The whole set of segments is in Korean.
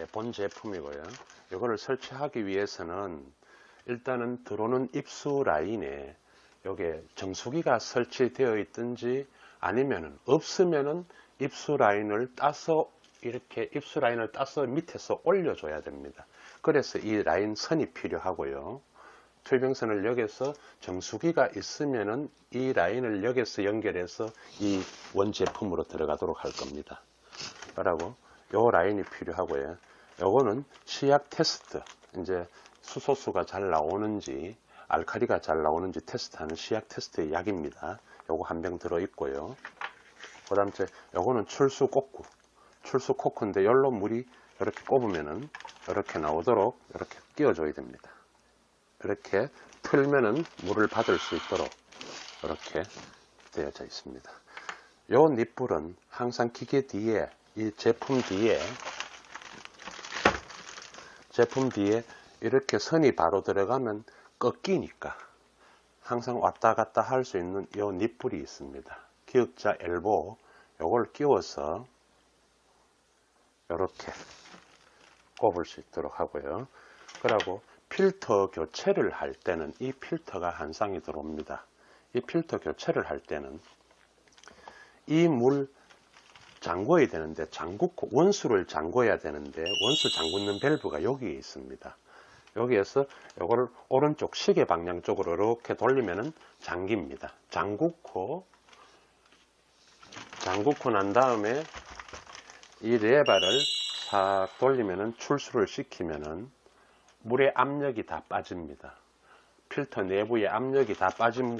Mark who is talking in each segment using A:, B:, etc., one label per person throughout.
A: 예, 본 제품이고요. 이거를 설치하기 위해서는 일단은 들어오는 입수 라인에 여기에 정수기가 설치되어 있든지 아니면은 없으면은 입수 라인을 따서 이렇게 입수 라인을 따서 밑에서 올려줘야 됩니다. 그래서 이 라인 선이 필요하고요. 투입병선을 여기서 정수기가 있으면은 이 라인을 여기서 연결해서 이 원제품으로 들어가도록 할 겁니다. 그러고 요 라인이 필요하고요. 요거는 시약 테스트. 이제 수소수가 잘 나오는지 알카리가 잘 나오는지 테스트하는 시약 테스트의 약입니다. 요거 한 병 들어 있고요. 그 다음에 요거는 출수 코크. 출수 코크인데 열로 물이 이렇게 꼽으면은 이렇게 나오도록 이렇게 끼워 줘야 됩니다. 이렇게 틀면은 물을 받을 수 있도록 이렇게 되어져 있습니다. 요 닛불은 항상 기계 뒤에 이 제품 뒤에 제품 뒤에 이렇게 선이 바로 들어가면 꺾이니까 항상 왔다 갔다 할 수 있는 요 닛불이 있습니다. 기역자 엘보 요걸 끼워서 이렇게 꼽을 수 있도록 하고요. 그리고 필터 교체를 할 때는 이 필터가 한 쌍이 들어옵니다. 이 필터 교체를 할 때는 이 물 잠궈야 되는데 잠구 원수를 잠궈야 되는데 원수 잠그는 밸브가 여기에 있습니다. 여기에서 이거를 오른쪽 시계 방향 쪽으로 이렇게 돌리면은 잠깁니다. 잠그고 잠그고 난 다음에 이 레바를 싹 돌리면은 출수를 시키면은 물의 압력이 다 빠집니다. 필터 내부의 압력이 다 빠지고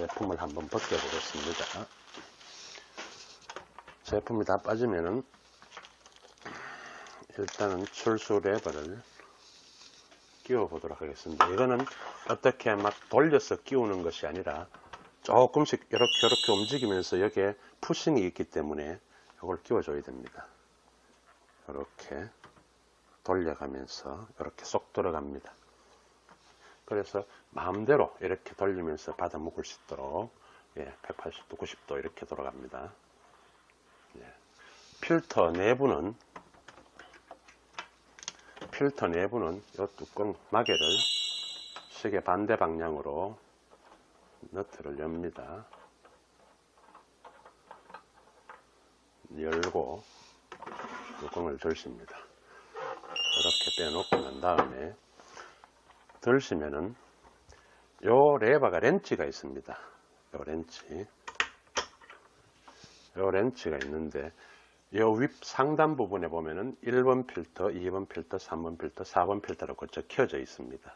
A: 제품을 한번 벗겨 보겠습니다. 제품이 다 빠지면은 일단은 출수 레버를 끼워 보도록 하겠습니다. 이거는 어떻게 막 돌려서 끼우는 것이 아니라 조금씩 이렇게 이렇게 움직이면서 여기에 푸싱이 있기 때문에 이걸 끼워 줘야 됩니다. 이렇게 돌려가면서 이렇게 쏙 들어갑니다. 그래서 마음대로 이렇게 돌리면서 받아 먹을 수 있도록 예, 180도, 90도 이렇게 돌아갑니다. 예. 필터 내부는 필터 내부는 이 뚜껑 마개를 시계 반대 방향으로 너트를 엽니다. 열고 뚜껑을 절십니다. 이렇게 빼놓고 난 다음에 들시면은 요 레버가 렌치가 있습니다. 요 렌치 요 렌치가 있는데 요 윗 상단 부분에 보면은 1번 필터, 2번 필터, 3번 필터, 4번 필터라고 적혀져 있습니다.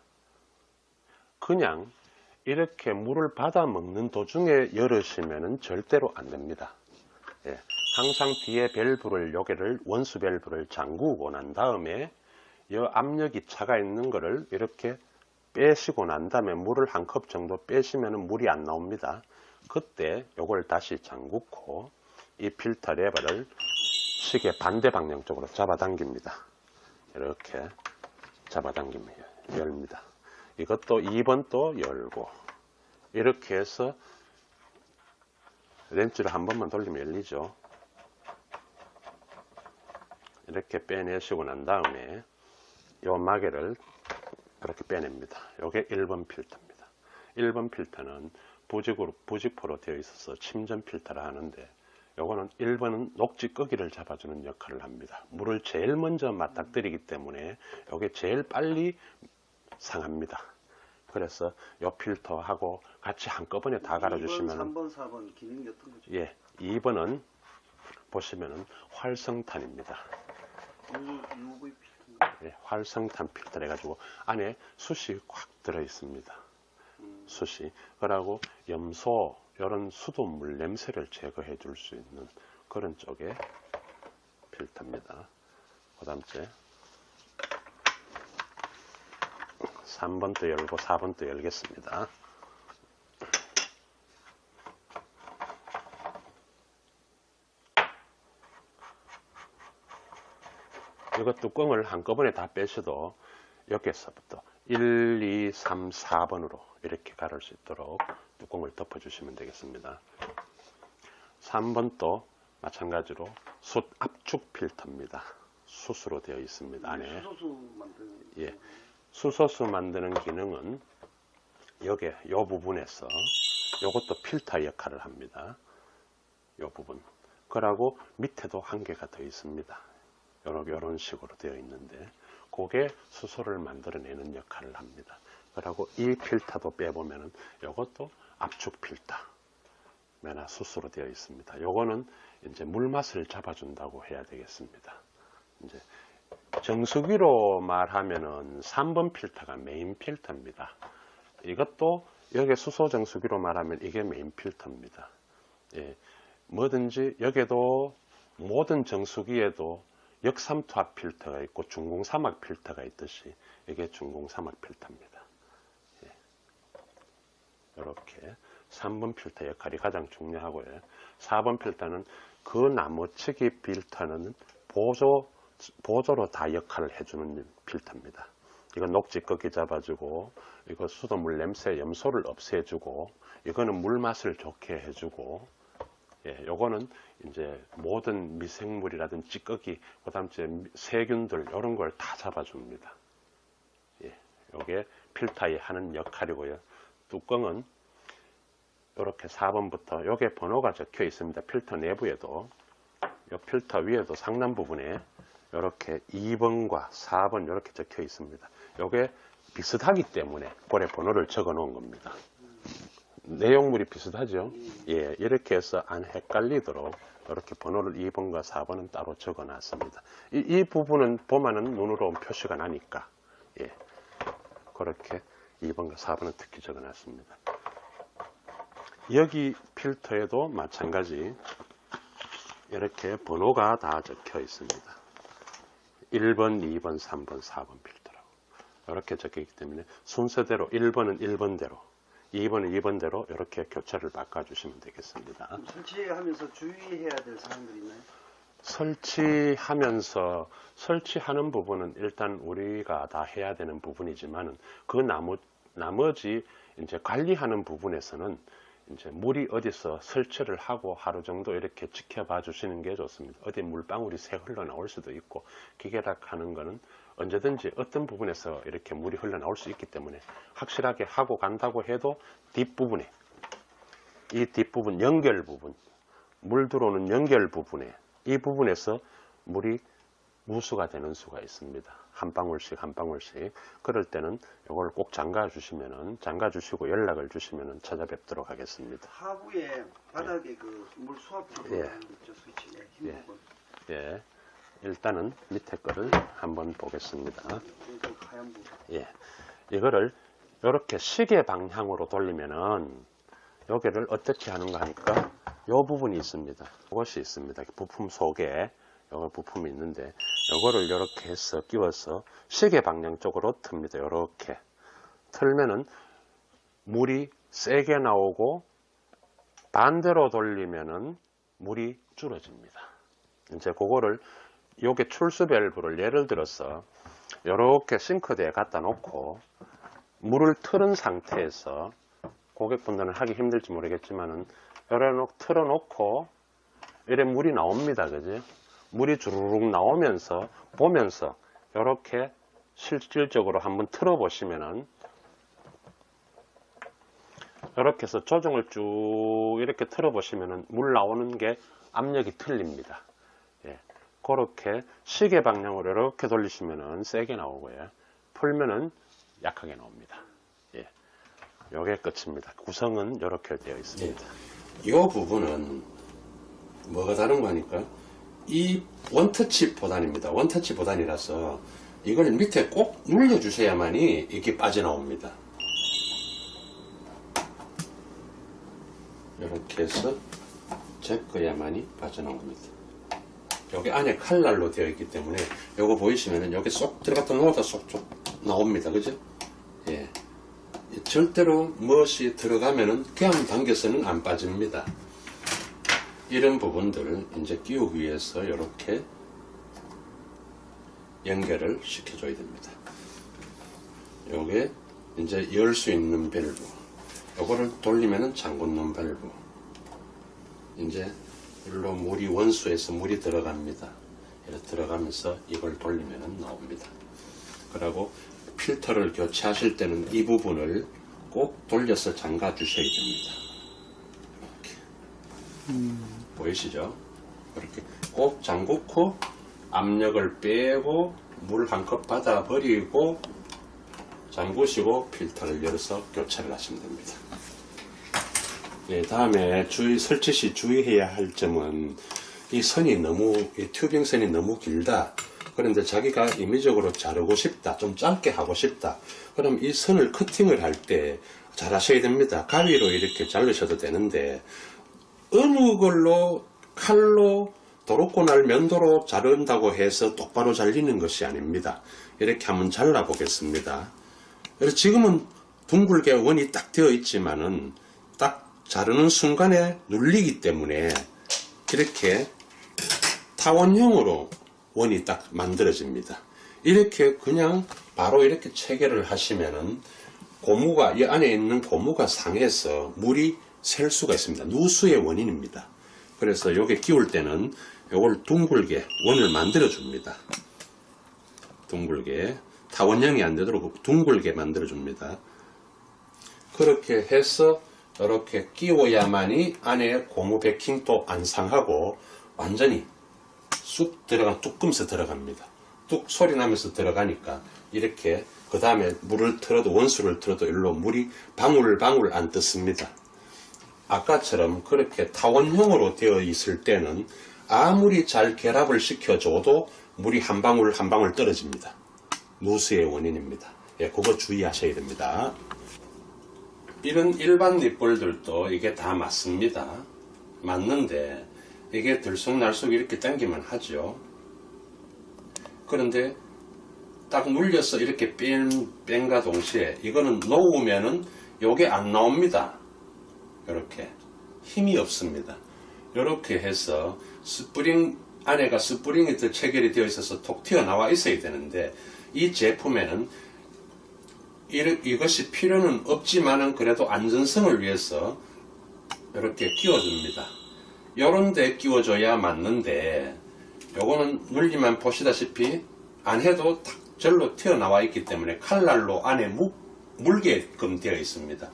A: 그냥 이렇게 물을 받아 먹는 도중에 열으시면은 절대로 안 됩니다. 예, 항상 뒤에 밸브를 요게를 원수 밸브를 잠그고 난 다음에 이 압력이 차가 있는 거를 이렇게 빼시고 난 다음에 물을 한 컵 정도 빼시면 물이 안 나옵니다. 그때 요걸 다시 잠그고 이 필터 레버를 시계 반대 방향 쪽으로 잡아당깁니다. 이렇게 잡아당기면 열립니다. 이것도 2번 또 열고 이렇게 해서 렌치를 한 번만 돌리면 열리죠. 이렇게 빼내시고 난 다음에 요 마개를 그렇게 빼냅니다. 요게 1번 필터입니다. 1번 필터는 부직으로, 부직포로 되어 있어서 침전 필터라 하는데 요거는 1번은 녹지 끄기를 잡아주는 역할을 합니다. 물을 제일 먼저 맞닥뜨리기 때문에 요게 제일 빨리 상합니다. 그래서 요 필터하고 같이 한꺼번에 다 갈아주시면
B: 3번, 4번 기능이 어떤 거죠?
A: 예, 2번은 보시면은 활성탄입니다.
B: UV
A: 활성탄 필터 해가지고 안에 숯이 꽉 들어 있습니다.
B: 음,
A: 숯이 그러고 염소 이런 수돗물 냄새를 제거해 줄 수 있는 그런 쪽의 필터입니다. 그 다음에 3번도 열고 4번도 열겠습니다. 이거 뚜껑을 한꺼번에 다 빼셔도 여기서부터 1, 2, 3, 4번으로 이렇게 가를 수 있도록 뚜껑을 덮어주시면 되겠습니다. 3번도 마찬가지로 숯 압축 필터입니다. 숯으로 되어 있습니다. 안에
B: 수소수 만드는.
A: 예. 수소수 만드는 기능은 여기 요 부분에서 요것도 필터 역할을 합니다. 요 부분. 그러고 밑에도 한 개가 더 있습니다. 요런, 요런 식으로 되어 있는데 그게 수소를 만들어내는 역할을 합니다. 그러고 이 필터도 빼보면은 요것도 압축 필터. 수소로 되어 있습니다. 요거는 이제 물 맛을 잡아준다고 해야 되겠습니다. 이제 정수기로 말하면은 3번 필터가 메인 필터입니다. 이것도 여기 수소 정수기로 말하면 이게 메인 필터입니다. 예, 뭐든지 여기도 모든 정수기에도 역삼투압 필터가 있고 중공사막 필터가 있듯이 이게 중공사막 필터입니다. 이렇게 3번 필터 역할이 가장 중요하고요. 4번 필터는 그 나머치기 필터는 보조, 보조로 다 역할을 해주는 필터입니다. 이거 녹지 꺾기 잡아주고, 이거 수돗물 냄새 염소를 없애주고, 이거는 물 맛을 좋게 해주고, 예, 요거는 이제 모든 미생물이라든지 찌꺼기, 그 다음 에 세균들, 이런 걸 다 잡아줍니다. 예, 요게 필터에 하는 역할이고요. 뚜껑은 이렇게 4번부터 요게 번호가 적혀 있습니다. 필터 내부에도 요 필터 위에도 상단 부분에 이렇게 2번과 4번 이렇게 적혀 있습니다. 요게 비슷하기 때문에 볼에 번호를 적어 놓은 겁니다. 내용물이 비슷하죠? 예, 이렇게 해서 안 헷갈리도록 이렇게 번호를 2번과 4번은 따로 적어 놨습니다. 이, 이 부분은 보면은 눈으로 표시가 나니까, 예, 그렇게 2번과 4번은 특히 적어 놨습니다. 여기 필터에도 마찬가지 이렇게 번호가 다 적혀 있습니다. 1번, 2번, 3번, 4번 필터라고. 이렇게 적혀 있기 때문에 순서대로 1번은 1번대로, 2번은 2번대로 이렇게 교체를 바꿔주시면 되겠습니다.
B: 설치하면서 주의해야 될 사항들이 있나요?
A: 설치하면서 설치하는 부분은 일단 우리가 다 해야 되는 부분이지만은 그 나머, 나머지 이제 관리하는 부분에서는 이제 물이 어디서 설치를 하고 하루 정도 이렇게 지켜봐 주시는 게 좋습니다. 어디 물방울이 새 흘러나올 수도 있고 기계락 하는 거는 언제든지 어떤 부분에서 이렇게 물이 흘러나올 수 있기 때문에 확실하게 하고 간다고 해도 뒷부분에 이 뒷부분 연결 부분 물 들어오는 연결 부분에 이 부분에서 물이 무수가 되는 수가 있습니다. 한 방울씩 한 방울씩 그럴 때는 이걸 꼭 잠가 주시면은 잠가 주시고 연락을 주시면은 찾아뵙도록 하겠습니다.
B: 하부에 바닥에 그물 수압
A: 예.
B: 예. 있죠 스위치
A: 예. 예. 일단은 밑에 거를 한번 보겠습니다.
B: 부분.
A: 예. 이거를 이렇게 시계 방향으로 돌리면은 여기를 어떻게 하는가 하니까 요 부분이 있습니다. 이것이 있습니다. 부품 속에 요거 부품이 있는데 요거를 이렇게 해서 끼워서 시계 방향 쪽으로 틉니다. 요렇게 틀면은 물이 세게 나오고 반대로 돌리면은 물이 줄어집니다. 이제 그거를 요게 출수 밸브를 예를 들어서 요렇게 싱크대에 갖다 놓고 물을 틀은 상태에서 고객분들은 하기 힘들지 모르겠지만은 요래 틀어놓고 이래 물이 나옵니다. 그지? 물이 주르륵 나오면서 보면서 이렇게 실질적으로 한번 틀어 보시면은 이렇게 해서 조정을 쭉 이렇게 틀어 보시면은 물 나오는 게 압력이 틀립니다. 예. 그렇게 시계 방향으로 이렇게 돌리시면은 세게 나오고요. 풀면은 약하게 나옵니다. 예. 요게 끝입니다. 구성은 이렇게 되어 있습니다. 이 부분은 뭐가 다른 거니까 이 원터치 보단입니다. 원터치 보단이라서 이걸 밑에 꼭 눌러주셔야만이 이게 빠져나옵니다. 이렇게 해서 제거야만이 빠져나옵니다. 여기 안에 칼날로 되어 있기 때문에 요거 보이시면은 여기 쏙 들어갔다 나오다 쏙쏙 나옵니다. 그죠? 예. 절대로 무엇이 들어가면은 그냥 당겨서는 안 빠집니다. 이런 부분들을 이제 끼우기 위해서 이렇게 연결을 시켜줘야 됩니다. 요게 이제 열 수 있는 밸브. 요거를 돌리면은 놓은 밸브. 이제 일로 물이 원수에서 물이 들어갑니다. 이렇게 들어가면서 이걸 돌리면 나옵니다. 그리고 필터를 교체하실 때는 이 부분을 꼭 돌려서 잠가 주셔야 됩니다. 이렇게. 보이시죠? 이렇게 꼭 잠그고 압력을 빼고 물 한 컵 받아 버리고 잠그시고 필터를 열어서 교체를 하시면 됩니다. 네, 다음에 주의, 설치 시 주의해야 할 점은 이 선이 너무, 이 튜빙 선이 너무 길다. 그런데 자기가 임의적으로 자르고 싶다. 좀 짧게 하고 싶다. 그럼 이 선을 커팅을 할 때 잘 하셔야 됩니다. 가위로 이렇게 자르셔도 되는데 어느 걸로 칼로 도로코날 면도로 자른다고 해서 똑바로 잘리는 것이 아닙니다. 이렇게 한번 잘라 보겠습니다. 지금은 둥글게 원이 딱 되어 있지만은 딱 자르는 순간에 눌리기 때문에 이렇게 타원형으로 원이 딱 만들어집니다. 이렇게 그냥 바로 이렇게 체결을 하시면은 고무가 이 안에 있는 고무가 상해서 물이 셀 수가 있습니다. 누수의 원인입니다. 그래서 요게 끼울 때는 요걸 둥글게 원을 만들어 줍니다. 둥글게 타원형이 안 되도록 둥글게 만들어 줍니다. 그렇게 해서 이렇게 끼워야만이 안에 고무 베킹도 안 상하고 완전히 쑥 들어간 뚝금서 들어갑니다. 뚝 소리 나면서 들어가니까 이렇게 그 다음에 물을 틀어도 원수를 틀어도 일로 물이 방울방울 안 떴습니다. 아까처럼 그렇게 타원형으로 되어 있을 때는 아무리 잘 결합을 시켜줘도 물이 한 방울 한 방울 떨어집니다. 누수의 원인입니다. 예, 그거 주의하셔야 됩니다. 이런 일반 립볼들도 이게 다 맞습니다. 맞는데 이게 들쑥날쑥 이렇게 당기면 하죠. 그런데 딱 물려서 이렇게 뺀, 뺀과 동시에 이거는 놓으면은 요게 안 나옵니다. 이렇게 힘이 없습니다. 이렇게 해서 스프링 안에가 스프링이 더 체결이 되어 있어서 톡 튀어나와 있어야 되는데 이 제품에는 이- 이것이 필요는 없지만은 그래도 안전성을 위해서 이렇게 끼워줍니다. 요런 데 끼워줘야 맞는데 요거는 눌리만 보시다시피 안 해도 탁 절로 튀어나와 있기 때문에 칼날로 안에 무, 물게끔 되어 있습니다.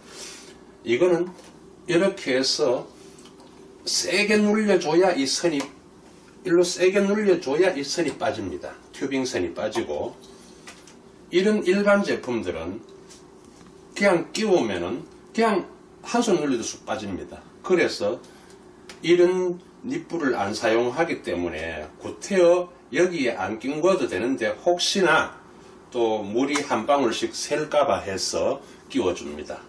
A: 이거는 이렇게 해서 세게 눌려줘야 이 선이 일로 세게 눌려줘야 이 선이 빠집니다. 튜빙 선이 빠지고 이런 일반 제품들은 그냥 끼우면은 그냥 한손 눌려도 쑥 빠집니다. 그래서 이런 닛불을 안 사용하기 때문에 구태여 여기에 안 끼워도 되는데 혹시나 또 물이 한 방울씩 셀까봐 해서 끼워줍니다.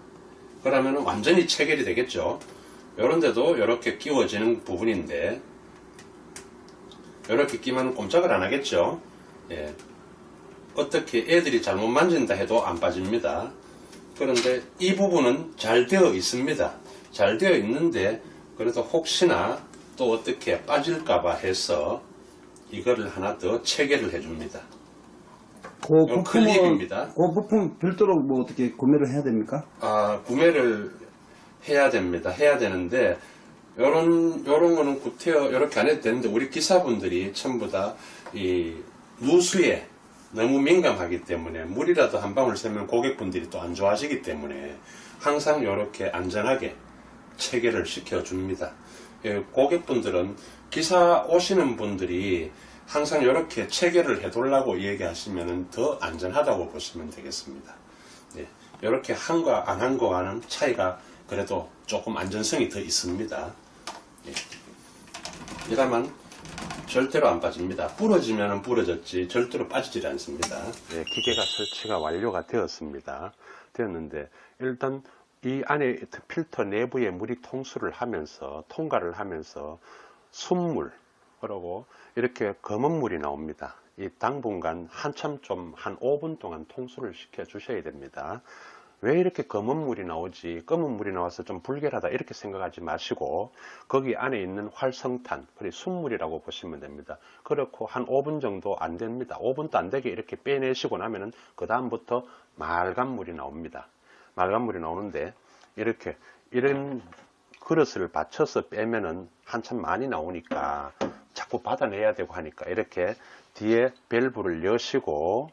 A: 그러면 완전히 체결이 되겠죠. 요런데도 이렇게 끼워지는 부분인데 이렇게 끼면 꼼짝을 안 하겠죠. 예. 어떻게 애들이 잘못 만진다 해도 안 빠집니다. 그런데 이 부분은 잘 되어 있습니다. 잘 되어 있는데 그래도 혹시나 또 어떻게 빠질까봐 해서 이거를 하나 더 체결을 해줍니다.
B: 그
A: 이건 클립입니다.
B: 그 부품 별도로 뭐 어떻게 구매를 해야 됩니까?
A: 아, 구매를 해야 됩니다. 해야 되는데, 요런, 요런 거는 구태여, 이렇게 안 해도 되는데, 우리 기사분들이 전부 다, 이, 누수에 너무 민감하기 때문에, 물이라도 한 방울 새면 고객분들이 또 안 좋아하시기 때문에, 항상 이렇게 안전하게 체결을 시켜줍니다. 예, 고객분들은, 기사 오시는 분들이 항상 이렇게 체결을 해달라고 얘기하시면 더 안전하다고 보시면 되겠습니다. 예, 이렇게 한거안한 거와는 차이가 그래도 조금 안전성이 더 있습니다. 예. 이러면 절대로 안 빠집니다. 부러지면 부러졌지 절대로 빠지질 않습니다. 예, 기계가 설치가 완료가 되었습니다. 되었는데 일단 이 안에 필터 내부에 물이 통수를 하면서 통과를 하면서 순물 그리고 이렇게 검은 물이 나옵니다. 이 당분간 한참 좀 한 5분 동안 통수를 시켜 주셔야 됩니다. 왜 이렇게 검은 물이 나오지? 검은 물이 나와서 좀 불결하다 이렇게 생각하지 마시고 거기 안에 있는 활성탄 그리고 순물이라고 보시면 됩니다. 그렇고 한 5분 정도 안 됩니다. 5분도 안 되게 이렇게 빼내시고 나면은 그 다음부터 맑은 물이 나옵니다. 맑은 물이 나오는데 이렇게 이런 그릇을 받쳐서 빼면은 한참 많이 나오니까 자꾸 받아내야 되고 하니까 이렇게 뒤에 밸브를 여시고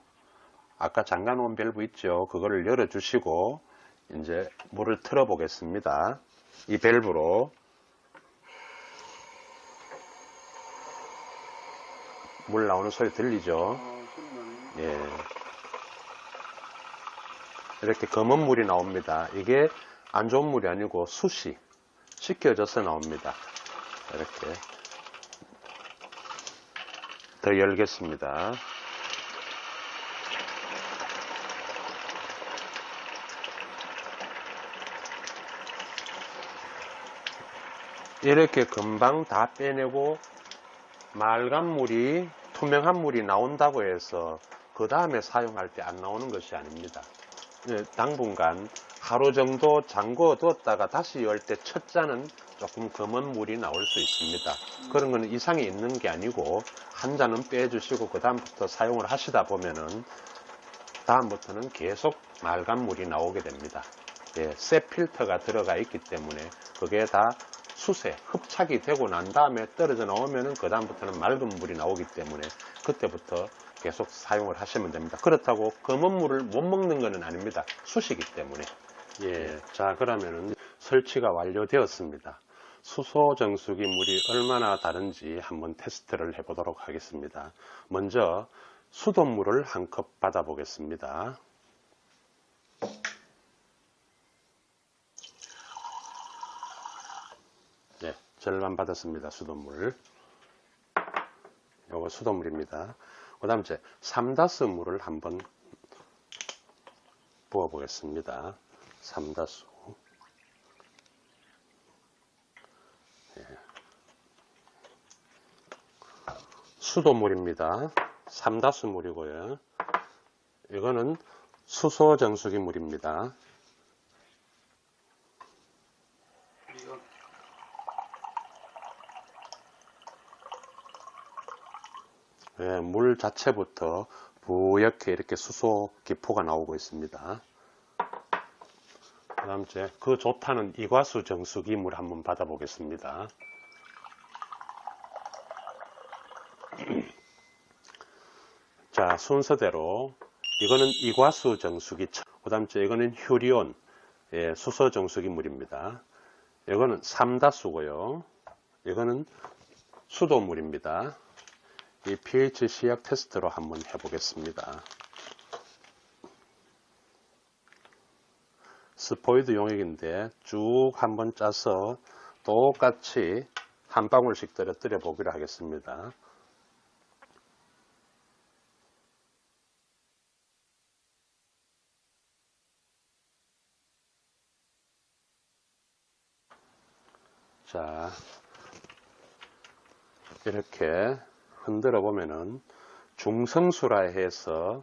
A: 아까 잠가 놓은 밸브 있죠 그거를 열어 주시고 이제 물을 틀어 보겠습니다 이 밸브로 물 나오는 소리 들리죠 예. 이렇게 검은 물이 나옵니다. 이게 안 좋은 물이 아니고 숯이 식혀져서 나옵니다. 이렇게 더 열겠습니다. 이렇게 금방 다 빼내고 맑은 물이 투명한 물이 나온다고 해서 그 다음에 사용할 때 안 나오는 것이 아닙니다. 예, 당분간 하루 정도 잠궈 두었다가 다시 열 때 첫 잔은 조금 검은 물이 나올 수 있습니다. 그런 거는 이상이 있는 게 아니고 한 잔은 빼주시고 그 다음부터 사용을 하시다 보면은 다음부터는 계속 맑은 물이 나오게 됩니다. 예, 쇠 필터가 들어가 있기 때문에 그게 다 수세, 흡착이 되고 난 다음에 떨어져 나오면은 그 다음부터는 맑은 물이 나오기 때문에 그때부터 계속 사용을 하시면 됩니다. 그렇다고 검은 물을 못 먹는 것은 아닙니다. 수시기 때문에. 예, 자 그러면은 설치가 완료되었습니다. 수소 정수기 물이 얼마나 다른지 한번 테스트를 해보도록 하겠습니다. 먼저 수돗물을 한 컵 받아 보겠습니다. 네, 절반 받았습니다. 수돗물. 요거 수돗물입니다. 그 다음 이제 삼다스 물을 한번 부어 보겠습니다. 삼다수. 예. 수돗물입니다. 삼다수 물이고요. 이거는 수소 정수기 물입니다. 예, 물 자체부터 부옇게 이렇게 수소 기포가 나오고 있습니다. 그 다음 이제 그 좋다는 이과수 정수기 물 한번 받아보겠습니다. 자, 순서대로 이거는 이과수 정수기, 그 다음 이거는 휴리온, 예, 수소 정수기 물입니다. 이거는 삼다수고요. 이거는 수도물입니다. 이 pH 시약 테스트로 한번 해보겠습니다. 스포이드 용액인데 쭉 한번 짜서 똑같이 한 방울씩 떨어뜨려 보기로 하겠습니다. 자, 이렇게 흔들어 보면은 중성수라 해서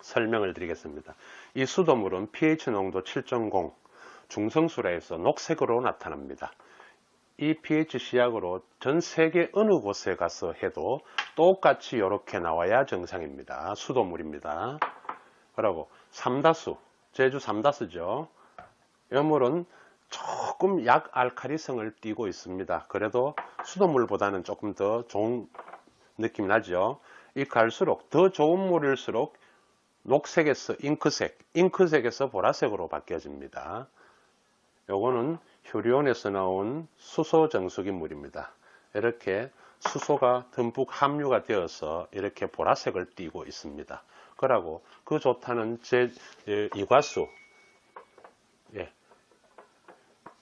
A: 설명을 드리겠습니다. 이 수돗물은 pH 농도 7.0 중성수라 해서 녹색으로 나타납니다. 이 pH 시약으로 전 세계 어느 곳에 가서 해도 똑같이 이렇게 나와야 정상입니다. 수돗물입니다. 그리고 삼다수, 제주 삼다수죠. 이 물은 조금 약 알카리성을 띠고 있습니다. 그래도 수돗물보다는 조금 더 좋은 느낌이 나죠. 이 갈수록 더 좋은 물일수록 녹색에서 잉크색, 잉크색에서 보라색으로 바뀌어집니다. 요거는 휴리온에서 나온 수소 정수기 물입니다. 이렇게 수소가 듬뿍 함유가 되어서 이렇게 보라색을 띠고 있습니다. 그러고 그 좋다는 제 예, 이과수, 예,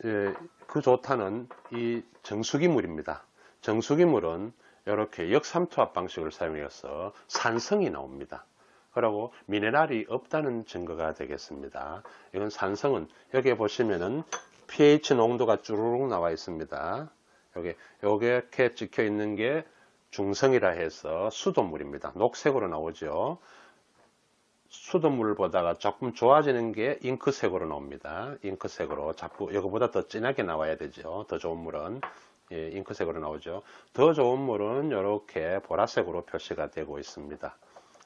A: 예, 그 좋다는 이 정수기 물입니다. 정수기 물은 이렇게 역삼투압 방식을 사용해서 산성이 나옵니다. 그리고 미네랄이 없다는 증거가 되겠습니다. 이건 산성은 여기 보시면은 pH 농도가 쭈루룩 나와 있습니다. 여기 이렇게 찍혀 있는 게 중성이라 해서 수돗물입니다. 녹색으로 나오죠. 수돗물보다가 조금 좋아지는 게 잉크색으로 나옵니다. 잉크색으로 자꾸 이거보다 더 진하게 나와야 되죠. 더 좋은 물은 예, 잉크색으로 나오죠. 더 좋은 물은 이렇게 보라색으로 표시가 되고 있습니다.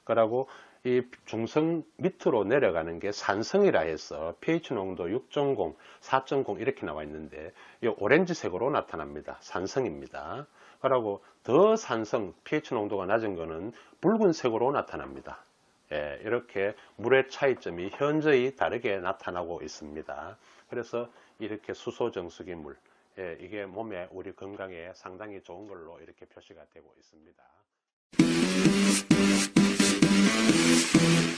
A: 그리고 이 중성 밑으로 내려가는 게 산성이라 해서 pH 농도 6.0, 4.0 이렇게 나와 있는데 이 오렌지색으로 나타납니다. 산성입니다. 그리고 더 산성, pH 농도가 낮은 거는 붉은색으로 나타납니다. 예, 이렇게 물의 차이점이 현저히 다르게 나타나고 있습니다. 그래서 이렇게 수소 정수기 물, 예, 이게 몸에 우리 건강에 상당히 좋은 걸로 이렇게 표시가 되고 있습니다. Thank you.